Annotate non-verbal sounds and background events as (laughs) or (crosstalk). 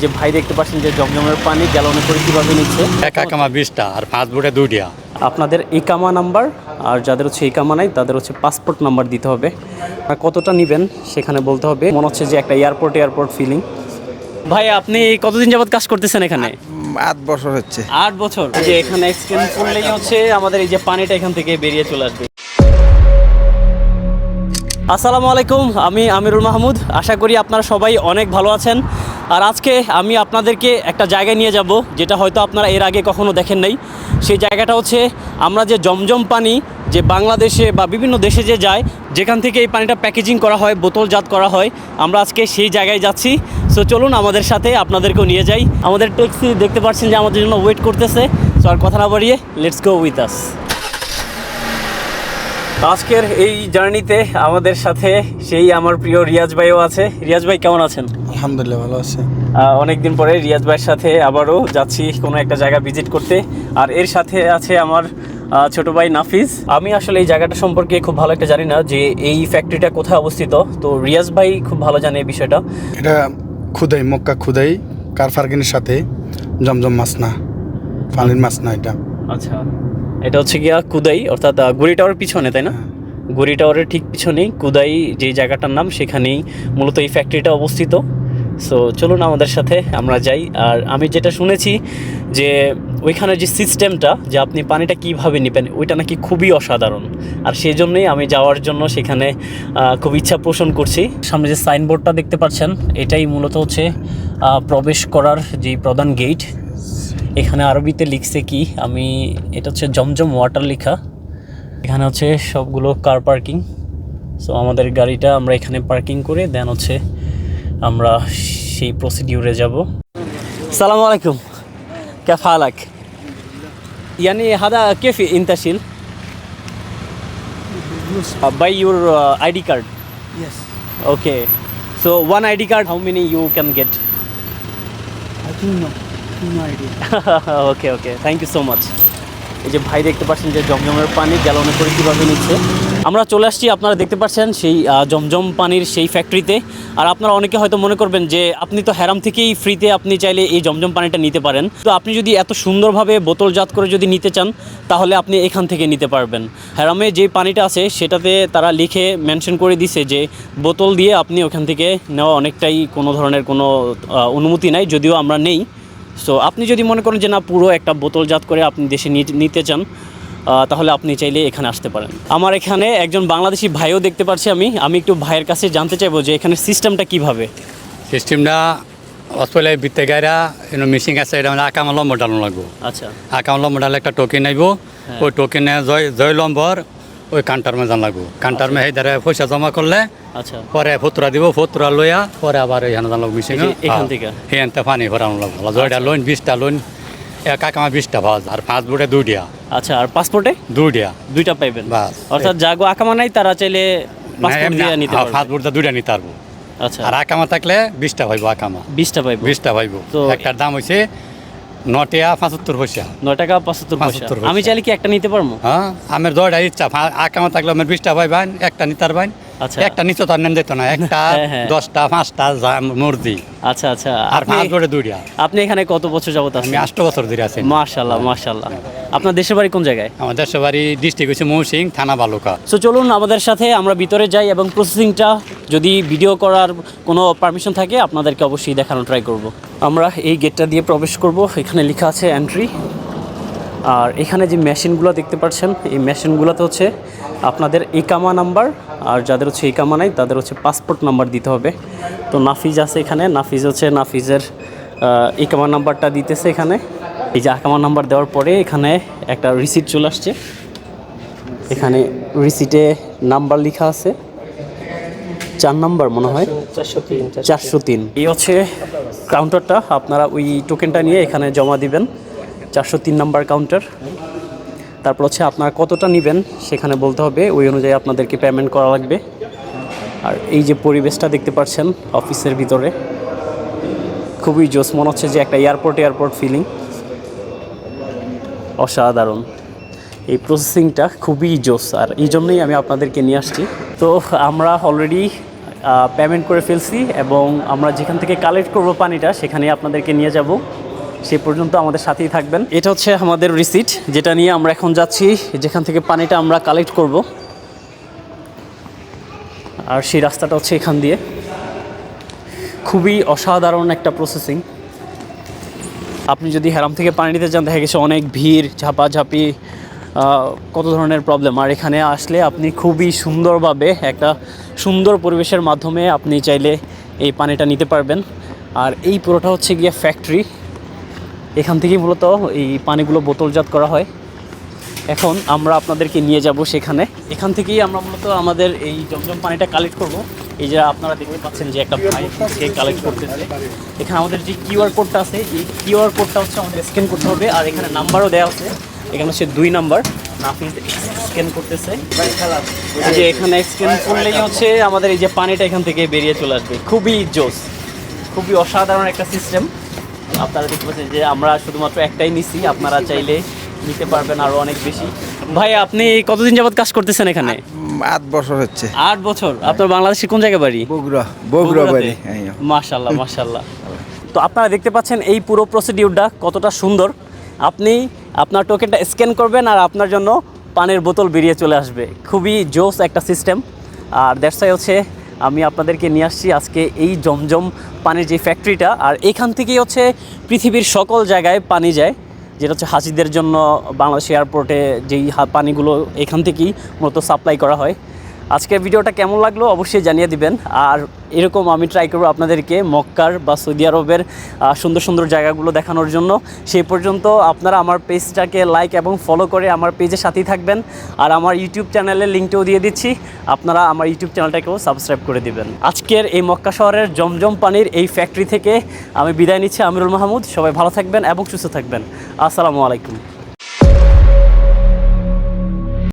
এই যে ভাই দেখতে পাচ্ছেন যে জমজমের পানি গ্যালনে করে কীভাবে নিচ্ছে? একা কামা বিশটা আর পাঁচ বুটে দুইটা। আপনাদের ইকামা নাম্বার আর যাদের হচ্ছে ইকামা নাই তাদের হচ্ছে পাসপোর্ট নাম্বার দিতে হবে। আর কতটা নেবেন সেখানে বলতে হবে। মনে হচ্ছে যে একটা এয়ারপোর্ট এয়ারপোর্ট ফিলিং ভাই আপনি কতদিন যাবত কাজ করতেছেন এখানে? আট বছর হচ্ছে। আট বছর। যে এখানে স্ক্যান করলেই হচ্ছে আমাদের এই যে পানিটা এখান থেকে বেরিয়ে চলে আসবে। আসসালামু আলাইকুম আমি আমিরুল মাহমুদ। আশা করি আপনারা সবাই অনেক ভালো আছেন। আর আজকে আমি আপনাদেরকে একটা জায়গায় নিয়ে যাব, যেটা হয়তো আপনারা এর আগে কখনো দেখেন নাই। সেই জায়গাটা হচ্ছে আমরা যে জমজম পানি যে বাংলাদেশে বা বিভিন্ন দেশে যে যায়, যেখান থেকে এই পানিটা প্যাকেজিং করা হয়, বোতলজাত করা হয়, আমরা আজকে সেই জায়গায় যাচ্ছি। সো চলুন আমাদের সাথে আপনাদেরকেও নিয়ে যাই। আমাদের ট্যাক্সি দেখতে পাচ্ছেন যে আমাদের জন্য ওয়েট করতেছে। সো আর কথা না বাড়িয়ে লেটস গো উইথ আস আজকের এই জার্নিতে আমাদের সাথে সেই আমার প্রিয় রিয়াজ ভাইও আছে। রিয়াজ ভাই, কেমন আছেন? আলহামদুলিল্লাহ ভালো আছে। অনেক দিন পরে রিয়াজ ভাইয়ের সাথে আবারও যাচ্ছি কোনো একটা জায়গা ভিজিট করতে। আর এর সাথে আছে আমার ছোট ভাই নাফিজ আমি আসলে এই জায়গাটা সম্পর্কে খুব ভালো একটা জানি না যে এই ফ্যাক্টরিটা কোথায় অবস্থিত। তো রিয়াজ ভাই খুব ভালো জানে এই বিষয়টা। এটা খুদাই মক্কা খুদাই কারফারগিনের সাথে জমজম মাছ না পানির মাছ না এটা। আচ্ছা এটা হচ্ছে গিয়া কুদাই অর্থাৎ গুড়ি টাওয়ারের পিছনে তাই না? গুড়ি টাওয়ারের ঠিক পিছনেই কুদাই যে জায়গাটার নাম সেখানেই মূলত এই ফ্যাক্টরিটা অবস্থিত। সো চলুন আমাদের সাথে আমরা যাই। আর আমি যেটা শুনেছি যে ওইখানের যে সিস্টেমটা যে আপনি পানিটা কীভাবে নেবেন, ওইটা নাকি খুবই অসাধারণ। আর সেই জন্যই আমি যাওয়ার জন্য সেখানে খুব ইচ্ছা পোষণ করছি। সামনে যে সাইনবোর্ডটা দেখতে পাচ্ছেন, এটাই মূলত হচ্ছে প্রবেশ করার যে প্রধান গেট এখানে আরবিতে লিখছে কি, আমি, এটা হচ্ছে জমজম ওয়াটার লেখা। এখানে হচ্ছে সবগুলো কার পার্কিং সো আমাদের গাড়িটা আমরা এখানে পার্কিং করে দেন হচ্ছে আমরা সেই প্রসিডিউরে যাব। সালাম আলাইকুম। কেফা আলাক ইয়ানি হাদা কেফি ইন্তাশিল by your ID card okay so one ID card how many you can get I think no no idea okay okay thank you so much এই যে ভাই দেখতে পাচ্ছেন যে জমজমের পানি গ্যালনে করে কীভাবে নিচ্ছে। আমরা চলে আসছি, আপনারা দেখতে পাচ্ছেন সেই জমজম পানির সেই ফ্যাক্টরিতে। আর আপনারা অনেকে হয়তো মনে করবেন যে আপনি তো হ্যারাম থেকেই ফ্রিতে আপনি চাইলে এই জমজম পানিটা নিতে পারেন। তো আপনি যদি এত সুন্দরভাবে বোতলজাত করে যদি নিতে চান, তাহলে আপনি এখান থেকে নিতে পারবেন। হ্যারামে যে পানিটা আছে, সেটাতে তারা লিখে মেনশন করে দিছে যে বোতল দিয়ে আপনি ওখান থেকে নেওয়া অনেকটাই কোনো ধরনের কোনো অনুমতি নাই, যদিও আমরা নেই। সো আপনি যদি মনে করেন যে না পুরো একটা বোতলজাত করে আপনি দেশে নিতে চান তাহলে আপনি চাইলে এখানে আসতে পারেন। আমার এখানে একজন বাংলাদেশি ভাইও দেখতে পাচ্ছি আমি। আমি একটু ভাইয়ের কাছে জানতে চাইব যে এখানে সিস্টেমটা কীভাবে? সিস্টেমটা অস্ট্রেলিয়ায় বিত্তে গাইরা এনে মিশিং আছে এটা মানে আকাম লম্বর ডালো লাগবো। আচ্ছা। আকাম লম্বর ডালে একটা টোকেন আইব। ওই টোকেনে জয় জয় লম্বর ওই কাউন্টার মে জান লাগবো। কাউন্টার মে দ্বারা পয়সা জমা করলে আচ্ছা। পরে ফুতুরা দিব ফুতুরা লইয়া পরে আবার এখানে জান লাগবো মিশিং এখান থেকে? সেখানতে পানি ভরানো লাগবো। জয়টা লোন বিশটা লোন এক আকামা বিশটা ভাজ আর পাঁচ বুটে দুইটা আচ্ছা আর পাসপোর্টে? দুইটা দুইটা পাইবেন? বাস। অর্থাৎ জাগো আকামা নাই তারা চাইলে পাসপোর্ট দিয়ে নিতে পাঁচ পারবে বুটটা দুইটা নিতে পারব। আচ্ছা। আর আকামা থাকলে বিশটা ভাইব আকামা। বিশটা পাইব বিশটা ভাইব। তো- একটার দাম হয়েছে নটিয়া পঁচাত্তর পয়সা। নয় টাকা পঁচাত্তর পয়সা। আমি চাইলে কি একটা নিতে পারব? হ্যাঁ আমার দশটা ইচ্ছা আকামা থাকলে আমার বিশটা ভাইবান একটা নিতার বাইন আচ্ছা। একটা নিচে তো নেন যেত না (laughs) একটা হ্যাঁ, হ্যাঁ। দশটা পাঁচটা আচ্ছা আচ্ছা। আর আপনি পাঁচ দুইটা। আপনি এখানে কত বছর যাবত আমি আষ্ট বছর ধরে আছি। মাশাল্লাহ মাশাল্লাহ আপনার দেশের বাড়ি কোন জায়গায়? আমার দেশের বাড়ি ডিস্ট্রিক্ট হচ্ছে মৌসিং থানা বালুকা। সো চলুন আমাদের সাথে আমরা ভিতরে যাই এবং প্রসেসিংটা যদি ভিডিও করার কোনো পারমিশন থাকে, আপনাদেরকে অবশ্যই দেখানো ট্রাই করব। আমরা এই গেটটা দিয়ে প্রবেশ করব। এখানে লেখা আছে এন্ট্রি আর এখানে যে মেশিনগুলো দেখতে পাচ্ছেন, এই মেশিনগুলোতে হচ্ছে আপনাদের ইকামা নাম্বার, আর যাদের হচ্ছে ইকামা নাই, তাদের হচ্ছে পাসপোর্ট নাম্বার দিতে হবে। তো নাফিজ আছে এখানে। নাফিজ হচ্ছে নাফিজের ইকামা নাম্বারটা দিতেছে এখানে। এই যে আকামা নাম্বার দেওয়ার পরে এখানে একটা রিসিট চলে আসছে। এখানে রিসিটে নাম্বার লেখা আছে। চার নাম্বার মনে হয়। চারশো তিন এই হচ্ছে কাউন্টারটা আপনারা ওই টোকেনটা নিয়ে এখানে জমা দিবেন। চারশো তিন নাম্বার কাউন্টার তারপর হচ্ছে আপনারা কতটা নেবেন সেখানে বলতে হবে। ওই অনুযায়ী আপনাদেরকে পেমেন্ট করা লাগবে। আর এই যে পরিবেশটা দেখতে পাচ্ছেন অফিসের ভিতরে খুবই জোস মনে হচ্ছে যে একটা এয়ারপোর্ট এয়ারপোর্ট ফিলিং অসাধারণ। এই প্রসেসিংটা খুবই জোস আর এই জন্যই আমি আপনাদেরকে নিয়ে আসছি। তো আমরা অলরেডি পেমেন্ট করে ফেলছি এবং আমরা যেখান থেকে কালেক্ট করব পানিটা, সেখানে আপনাদেরকে নিয়ে যাব। সে পর্যন্ত আমাদের সাথেই থাকবেন। এটা হচ্ছে আমাদের রিসিট যেটা নিয়ে আমরা এখন যাচ্ছি, যেখান থেকে পানিটা আমরা কালেক্ট করব। আর সেই রাস্তাটা হচ্ছে এখান দিয়ে। খুবই অসাধারণ একটা প্রসেসিং আপনি যদি হেরাম থেকে পানি নিতে চান, দেখা গেছে অনেক ভিড়, ঝাপাঝাপি কত ধরনের প্রবলেম আর এখানে আসলে আপনি খুবই সুন্দরভাবে একটা সুন্দর পরিবেশের মাধ্যমে আপনি চাইলে এই পানিটা নিতে পারবেন। আর এই পুরোটা হচ্ছে গিয়ে ফ্যাক্টরি এখান থেকেই মূলত এই পানিগুলো বোতলজাত করা হয়। এখন আমরা আপনাদেরকে নিয়ে যাব সেখানে। এখান থেকেই আমরা মূলত আমাদের এই জমজম পানিটা কালেক্ট করব। এই যে আপনারা দেখতে পাচ্ছেন যে একটা ভাই সে কালেক্ট করতেছে। এখানে আমাদের যে কিউআর কোডটা আছে, এই কিউআর কোডটা হচ্ছে আমাদের স্ক্যান করতে হবে। আর এখানে নাম্বারও দেওয়া আছে। এখানে হচ্ছে দুই নাম্বার। নাফিস স্ক্যান করতেছে। যে এখানে স্ক্যান করলেই হচ্ছে আমাদের এই যে পানিটা এখান থেকে বেরিয়ে চলে আসবে। খুবই জোস খুবই অসাধারণ একটা সিস্টেম আপনারা দেখতে পাচ্ছেন যে আমরা শুধুমাত্র একটাই নিছি আপনারা চাইলে নিতে পারবেন আরও অনেক বেশি। ভাই আপনি কতদিন যাবত কাজ করতেছেন এখানে? আট বছর হচ্ছে। আট বছর? আপনার বাংলাদেশের কোন জায়গায় বাড়ি? বগুড়া বগুড়া বাড়ি মাশাল্লাহ মাশাল্লাহ তো আপনারা দেখতে পাচ্ছেন এই পুরো প্রসিডিউরটা কতটা সুন্দর। আপনি আপনার টোকেনটা স্ক্যান করবেন আর আপনার জন্য পানির বোতল বেরিয়ে চলে আসবে। খুবই জোস একটা সিস্টেম আর দ্যাটসাই হচ্ছে আমি আপনাদেরকে নিয়ে আসছি আজকে এই জমজম পানির যে ফ্যাক্টরিটা আর এখান থেকেই হচ্ছে পৃথিবীর সকল জায়গায় পানি যায়, যেটা হচ্ছে হাজিদের জন্য বাংলাদেশ এয়ারপোর্টে যেই পানিগুলো এখান থেকেই মূলত সাপ্লাই করা হয়। আজকের ভিডিওটা কেমন লাগল অবশ্যই জানিয়ে দিবেন। আর এরকম আমি ট্রাই করব আপনাদেরকে মক্কার বা সৌদি আরবের সুন্দর সুন্দর জায়গাগুলো দেখানোর জন্য। সেই পর্যন্ত আপনারা আমার পেজটাকে লাইক এবং ফলো করে আমার পেজের সাথেই থাকবেন। আর আমার ইউটিউব চ্যানেলের লিঙ্কটাও দিয়ে দিচ্ছি। আপনারা আমার ইউটিউব চ্যানেলটাকেও সাবস্ক্রাইব করে দিবেন। আজকের এই মক্কা শহরের জমজম পানির এই ফ্যাক্টরি থেকে আমি বিদায় নিচ্ছি আমিরুল মাহমুদ। সবাই ভালো থাকবেন এবং সুস্থ থাকবেন। আসসালামু আলাইকুম।